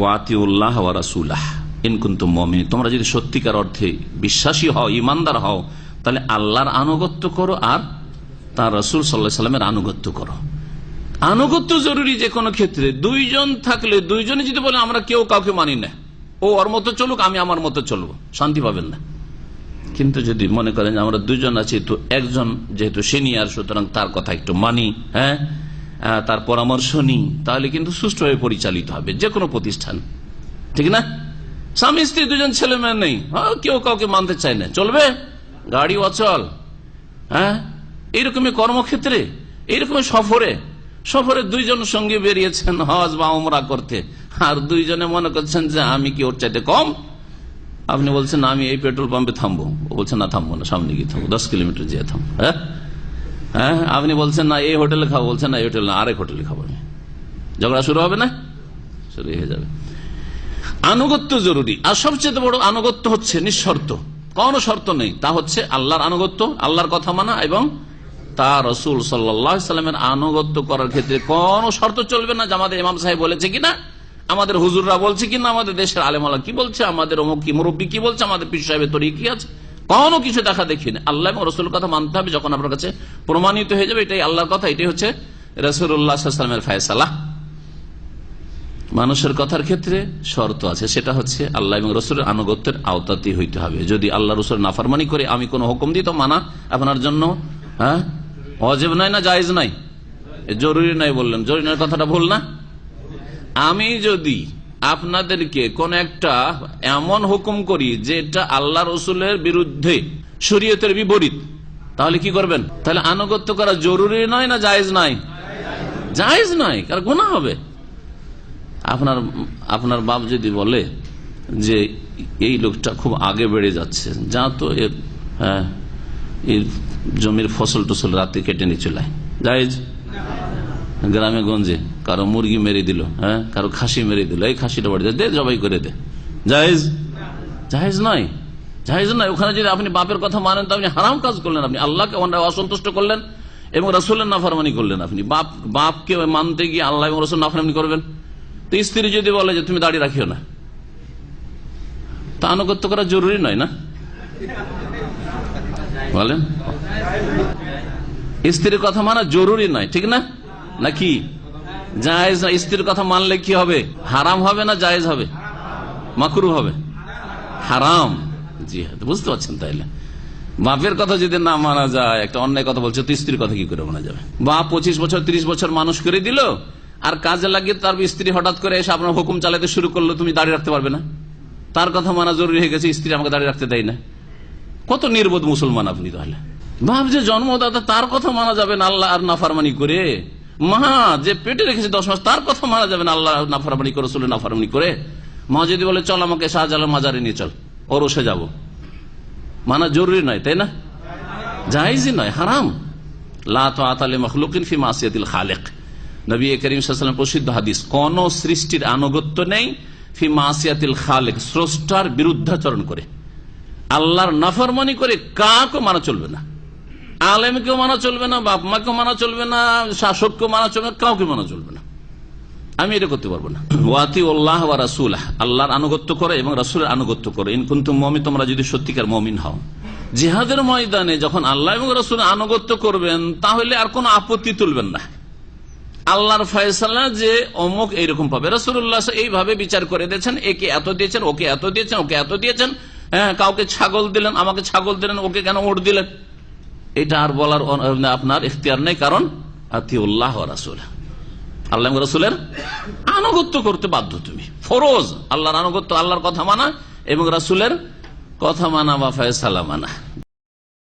ওয়াতিউল্লাহ ওয়া রাসুলাহ। ইনকুন্তু মমিন তোমরা যদি সত্যিকার অর্থে বিশ্বাসী হও ইমানদার হও, তাহলে আল্লাহর আনুগত্য করো আর তার রসুল সাল্লাহ সাল্লামের আনুগত্য করো। আনুগত্য জরুরি যে কোনো ক্ষেত্রে। দুইজন থাকলে, দুইজনে যদি বলে, আমরা কেউ কাউকে মানি না। ও ওর মতো চলুক, আমি আমার মতো চলবো। শান্তি পাবেন না। কিন্তু যদি মনে করেন আমরা দুজন আছি, তো একজন যেহেতু সিনিয়র, সুতরাং তার কথা একটু মানি হ্যাঁ? তার পরামর্শ নিই তাহলে কিন্তু সুষ্ঠুভাবে পরিচালিত হবে যে কোনো প্রতিষ্ঠান। ঠিক না? স্বামী স্ত্রী দুজন ছেলে মেয়ে নেই। হ্যাঁ, কেউ কাউকে মানতে চায় না। চলবে? গাড়ি অচল। হ্যাঁ? এইরকমই কর্মক্ষেত্রে এইরকম সফরে। সফরে দুইজন সঙ্গে বেরিয়েছেন হজ বা ওমরা করতে। আর দুইজনে মনে করছেন যে আমি কি ওর চাইতে কম? আপনি বলছেন আমি এই পেট্রোল পাম্পে থামবো। ও না থামবো না সামনে গিয়ে থামবো দশ কিলোমিটার যেয়ে থামবো। হ্যাঁ? হ্যাঁ? আপনি বলছেন না, এই হোটেলে খাব। বলছেন না, এই হোটেল না। আরেক হোটেলে খাব আমি। ঝগড়া শুরু হবে না? শুরু হয়ে যাবে। আনুগত্য জরুরি। আর সবচেয়ে বড় আনুগত্য হচ্ছে নিঃশর্ত। কোন শর্ত নেই। তা হচ্ছে আল্লাহর আনুগত্য, আল্লাহর কথা মানা এবং তা রসুল সাল্লামের আনুগত্য করার ক্ষেত্রে কোন শর্ত চলবে না। যে আমাদের ইমাম সাহেব বলেছে কিনা, আমাদের হুজুররা বলছে কিনা, আমাদের দেশের আলেমালা কি বলছে, আমাদের অমুক কি মুরব্বী কি বলছে, আমাদের পীর সাহেবের তরি কি আছে? কোনো কিছু দেখা দেখিনি। আল্লাহ এবং রসুলের কথা মানতে হবে যখন আপনার কাছে প্রমাণিত হয়ে যাবে, এটাই আল্লাহর কথা, এটাই হচ্ছে রসুল্লাহামের ফায়সালা। মানুষের কথার ক্ষেত্রে শর্ত আছে, সেটা হচ্ছে আল্লাহ এবং রসুলের আনুগত্যের আওতাতেই হইতে হবে। যদি আল্লাহ রসুল নাফারমানি করে, আমি কোনো হুকুম দিই, তো মানা আপনার জন্য হ্যাঁ? অজেব নাই না জায়েজ নাই? জরুরি নাই বললেন। জরুরি কথাটা ভুল না? আমি যদি আপনাদেরকে কোন একটা এমন হুকুম করি যেটা আল্লাহ রসুলের বিরুদ্ধে শরীয়তের বিপরীত। তাহলে কি করবেন? তাহলে আনুগত্য করা জরুরি নয় না জায়েজ নাই জায়েজ নয় কারণ গুণা হবে? আপনার আপনার বাপ যদি বলে যে এই লোকটা খুব আগে বেড়ে যাচ্ছে, যা তো এর হ্যাঁ জমির ফসল টসল রাতে কেটে নিয়ে চলে। জায়েজ? গ্রামে গঞ্জে। কারও মুরগি মেরে দিল হ্যাঁ? কারও খাসি মেরে দিল। এই খাসিটা বাড়ি দে জবাই করে দে। জাহেজ? জাহেজ নয়। জাহেজ নয়, ওখানে যদি আপনি বাপের কথা মানেন তো আপনি হারাম কাজ করলেন আপনি। আল্লাহকে অসন্তুষ্ট করলেন এবং রসুলের নাফারমানি করলেন আপনি। বাপ, বাপকে মানতে গিয়ে আল্লাহ এবং রসুল নাফারমানি করবেন? তো স্ত্রী যদি বলে যে, তুমি দাঁড়িয়ে রাখিও না। তা আনুগত্য করা জরুরি নয় না? বলেন। স্ত্রীর কথা মানা জরুরি নয়, ঠিক না? নাকি? জায়েজ না স্ত্রীর কথা মানলে কি হবে? হারাম হবে না জায়েজ হবে? মাকরু হবে? হারাম। জি হ্যাঁ বুঝতে পারছেন তাইলে। বাপের কথা যদি না মানা যায়, একটা অন্যায় কথা বলছে, তো স্ত্রীর কথা কি করে মানা যাবে? বাপ পঁচিশ বছর, ত্রিশ বছর মানুষ করে দিল, আর কাজে লাগিয়ে তার স্ত্রী হঠাৎ করে এসে আপনার হুকুম চালাতে শুরু করল, তুমি দাঁড়িয়ে রাখতে পারবে না? তার কথা মানা জরুরি হয়ে গেছে, স্ত্রী আমাকে দাঁড়িয়ে রাখতে দেয় না। কত নির্বোধ মুসলমান আপনি তাহলে। বাপ যে জন্মদাতা, তার কথা মানা যাবে না আল্লাহ আর নাফারমানি করে। মা যে পেটে রেখেছে দশ মাস, তার কথা মারা যাবে না আল্লাহ নাফারমানি করে চলে নাফারমানি করে। মা যদি বলে, চল আমাকে শাহজালাল মাজারে নিয়ে চল, ওর ওসে যাব। মানা জরুরি নয়, তাই না? জাহিজই নয়, হারাম। খালেক। প্রসিদ্ধ হাদিস, কোন সৃষ্টির আনুগত্য নেই ফি স্রষ্টার বিরুদ্ধাচরণ করে। আল্লাহর নাফরমানি করে কাকে মানা চলবে না। আলেমকেও মানা চলবে না বাপ মাকেও মানা চলবে না, শাসককেও মানা চলবে না, কাউকে মানা চলবে না। আমি এটা করতে পারব না। ওয়াতি উল্লাহ ওয়া রাসুল আল্লাহর আনুগত্য করে এবং রাসুলের আনুগত্য করে। ইনকুন্তু মমি তোমরা যদি সত্যিকার মমিন হও। জিহাদের ময়দানে যখন আল্লাহ এবং রাসুলের আনুগত্য করবেন, তাহলে আর কোনো আপত্তি তুলবেন না। আল্লাহর ফয়সালা যে অমুক এইরকম পাবে। রসুল্লাহ এইভাবে বিচার করে দিয়েছেন, একে এত দিয়েছেন, ওকে এত দিয়েছেন, ওকে এত দিয়েছেন। হ্যাঁ কাউকে ছাগল দিলেন, আমাকে ছাগল দিলেন, ওকে কেন ওট দিলেন? এটা আর বলার আপনার ইখতিয়ার নেই, কারণ আতিউল্লাহ রাসুল আল্লাহ রাসুলের আনুগত্য করতে বাধ্য তুমি। ফরোজ, আল্লাহর আনুগত্য, আল্লাহর কথা মানা এবং রাসুলের কথা মানা বা ফয়সালা মানা।